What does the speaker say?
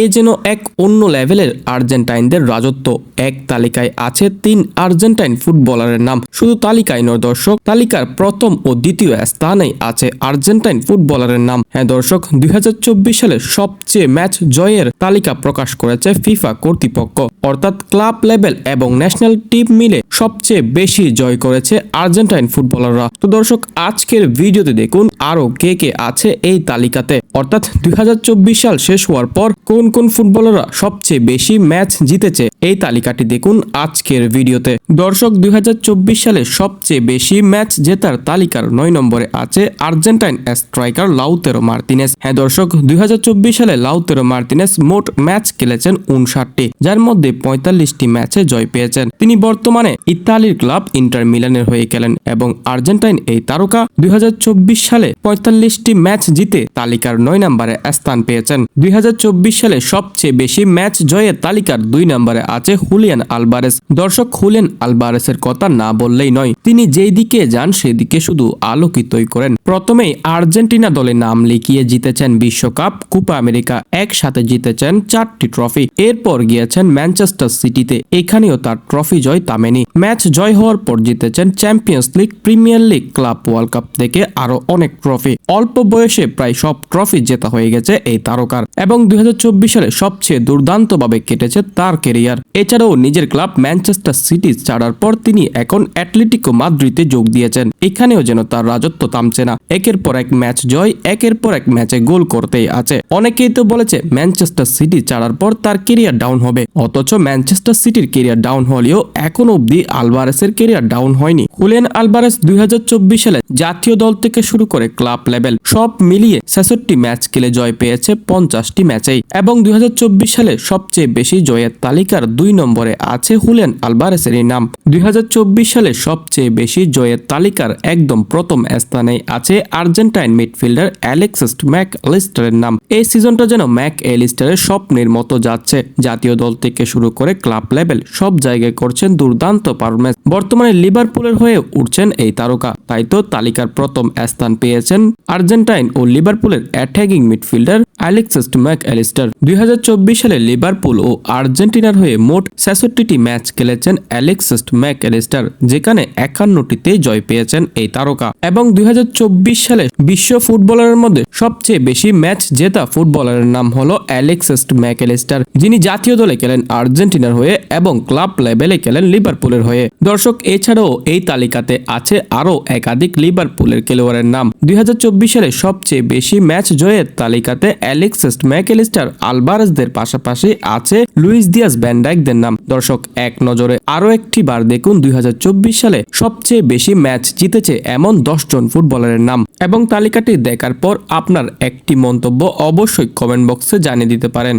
এ যেন এক অন্য লেভেলের আর্জেন্টাইনদের রাজত্ব। এক তালিকায় আছে তিন আর্জেন্টাইন ফুটবলারের নাম। শুধু তালিকায় নয় দর্শক, তালিকার প্রথম ও দ্বিতীয় স্থানেই আছে আর্জেন্টাইন ফুটবলারের নাম। হ্যাঁ দর্শক, দুই সালে সবচেয়ে ম্যাচ জয়ের তালিকা প্রকাশ করেছে ফিফা কর্তৃপক্ষ। অর্থাৎ ক্লাব লেভেল এবং ন্যাশনাল টিম মিলে সবচেয়ে বেশি জয় করেছে আর্জেন্টাইন ফুটবলাররা। তো দর্শক, আজকের ভিডিওতে দেখুন আরও কে কে আছে এই তালিকাতে। অর্থাৎ দুই হাজার চব্বিশ সাল শেষ হওয়ার পর কোন কোন ফুটবলাররা সবচেয়ে বেশি ম্যাচ জিতেছে এই তালিকাটি দেখুন আজকের ভিডিওতে। দর্শক, দুই হাজার চব্বিশ সালে সবচেয়ে বেশি ম্যাচ জেতার তালিকার নয় নম্বরে আছে আর্জেন্টাইন স্ট্রাইকার লাউতেরো মার্তিনেস। হ্যাঁ দর্শক, দুই হাজার চব্বিশ সালে লাউতেরো মার্তিনেস মোট ম্যাচ খেলেছেন উনষাটটি যার মধ্যে পঁয়তাল্লিশটি ম্যাচে জয় পেয়েছেন। তিনি বর্তমানে ইতালির ক্লাব ইন্টার মিলানের হয়ে খেলেন এবং আর্জেন্টাইন এই তারকা দুই হাজার চব্বিশ সালে পঁয়তাল্লিশটি ম্যাচ জিতে তালিকার নয় নম্বরে স্থান পেয়েছেন। দুই হাজার চব্বিশ সালে সবচেয়ে বেশি ম্যাচ জয়ের তালিকার দুই নম্বরে আছে হুলিয়ান আলবারেস। দর্শক হুলিয়ান আলবারেসের কথা না বললেই নয়, তিনি যেই দিকে যান সেদিকে শুধু আলোকিতই করেন। প্রথমেই আর্জেন্টিনা দলে নাম লিখিয়ে জিতেছেন বিশ্বকাপ, কুপা আমেরিকা একসাথে জিতেছেন চারটি ট্রফি। এরপর গিয়েছেন ম্যানচেস্টার সিটিতে, এখানেও তার ট্রফি জয় তামেনি। ম্যাচ জয় হওয়ার পর জিতেছেন Champions League, Premier League, Club World Cup থেকে আরও অনেক ট্রফি। অল্প বয়সে প্রায় সব ট্রফি জেতা হয়ে গেছে এই তারকার। এবং দুই হাজার চব্বিশ সালে সবচেয়ে দুর্দান্তভাবে কেটেছে তার কেরিয়ার। এছাড়াও নিজের ক্লাব ম্যানচেস্টার সিটি ছাড়ার পর তিনি এখন অ্যাটলেটিকো মাদ্রিদে যোগ দিয়েছেন। এখানেও যেন তার রাজত্ব থামছে না। একের পর এক ম্যাচ জয়, একের পর এক ম্যাচে গোল করতেই আছে। অনেকেই তো বলেছে ম্যানচেস্টার সিটি ছাড়ার পর তার কেরিয়ার ডাউন হবে। অথচ ম্যানচেস্টার সিটির কেরিয়ার ডাউন হলেও এখন অবধি আলভারেসের কেরিয়ার ডাউন হয়নি। হুলিয়ান আলভারেস দুই সালে জাতীয় দল থেকে শুরু করে ক্লাব লেভেল সব মিলিয়ে ছেষট্টি ম্যাচ খেলে জয় পেয়েছে পঞ্চাশটি ম্যাচেই। এবং দুই হাজার চব্বিশ সালে সবচেয়ে বেশি জয়ের তালিকার দুই নম্বরে আছে হুলিয়ান আলভারেসের নাম। দুই হাজার চব্বিশ সালে সবচেয়ে বেশি জয়ের তালিকার একদম প্রথম স্থানে আছে আর্জেন্টাইন মিডফিল্ডার অ্যালেক্সিস ম্যাক লিস্টারের নাম। এই সিজনটা যেন ম্যাক এলিস্টারের স্বপ্নের মতো যাচ্ছে। জাতীয় দল থেকে শুরু করে ক্লাব লেভেল সব জায়গায় করছেন দুর্দান্ত পারফরমেন্স বর্তমানে লিভারপুলের হয়ে উঠছেন এই তারকা। তাই তো তালিকার প্রথম স্থান পেয়েছেন আর্জেন্টাইন ও লিভারপুলের attacking midfielder Alexis Mac Allister দুই সালে লিভারপুল ও আর্জেন্টিনার হয়ে মোট ছেষট্টিটি ম্যাচ খেলেছেন অ্যালেক্সিস ম্যাক অ্যালিস্টার যেখানে একান্নটিতে জয় পেয়েছেন এই তারকা। এবং দুই সালে বিশ্ব ফুটবলারের মধ্যে সবচেয়ে বেশি ম্যাচ জেতা ফুটবলারের নাম হলো অ্যালেক্সিস ম্যাক অ্যালিস্টার যিনি জাতীয় দলে খেলেন আর্জেন্টিনার হয়ে এবং ক্লাব লেভেলে খেলেন লিভারপুলের হয়ে। দর্শক, এছাড়াও এই তালিকাতে আছে আরও একাধিক লিভারপুলের খেলোয়াড়ের নাম। দুই হাজার চব্বিশ সালে সবচেয়ে বেশি ম্যাচ জয়ের তালিকাতে অ্যালেক্সিস ম্যাকেলিস্টার আলবারেসদের পাশাপাশি আছে লুইস দিয়াস ব্যান্ডাইকদের নাম। দর্শক, এক নজরে আরও একটি বার দেখুন দুই হাজার চব্বিশ সালে সবচেয়ে বেশি ম্যাচ জিতেছে এমন দশজন ফুটবলারের নাম। এবং তালিকাটি দেখার পর আপনার একটি মন্তব্য অবশ্যই কমেন্ট বক্সে জানিয়ে দিতে পারেন।